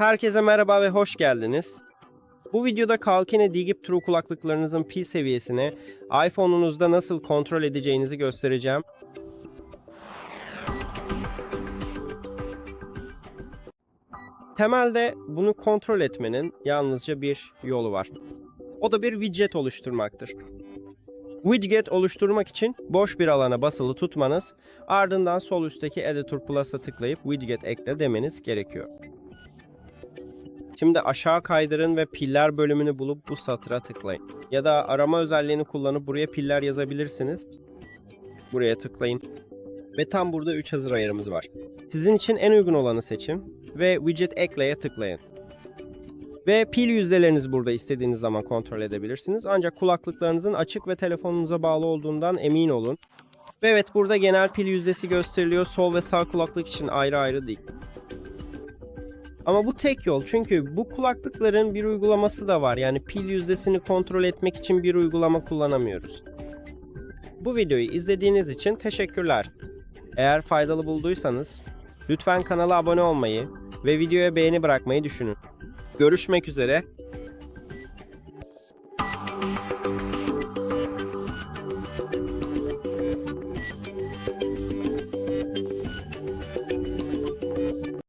Herkese merhaba ve hoş geldiniz. Bu videoda Kalkine Digip True kulaklıklarınızın pil seviyesini iPhone'unuzda nasıl kontrol edeceğinizi göstereceğim. Temelde bunu kontrol etmenin yalnızca bir yolu var. O da bir widget oluşturmaktır. Widget oluşturmak için boş bir alana basılı tutmanız, ardından sol üstteki Editor Plus'a tıklayıp widget ekle demeniz gerekiyor. Şimdi aşağı kaydırın ve piller bölümünü bulup bu satıra tıklayın. Ya da arama özelliğini kullanıp buraya piller yazabilirsiniz. Buraya tıklayın. Ve tam burada 3 hazır ayarımız var. Sizin için en uygun olanı seçin ve widget ekleye tıklayın. Ve pil yüzdelerinizi burada istediğiniz zaman kontrol edebilirsiniz. Ancak kulaklıklarınızın açık ve telefonunuza bağlı olduğundan emin olun. Ve evet burada genel pil yüzdesi gösteriliyor. Sol ve sağ kulaklık için ayrı ayrı değil. Ama bu tek yol çünkü bu kulaklıkların bir uygulaması da var. Yani pil yüzdesini kontrol etmek için bir uygulama kullanamıyoruz. Bu videoyu izlediğiniz için teşekkürler. Eğer faydalı bulduysanız lütfen kanala abone olmayı ve videoya beğeni bırakmayı düşünün. Görüşmek üzere.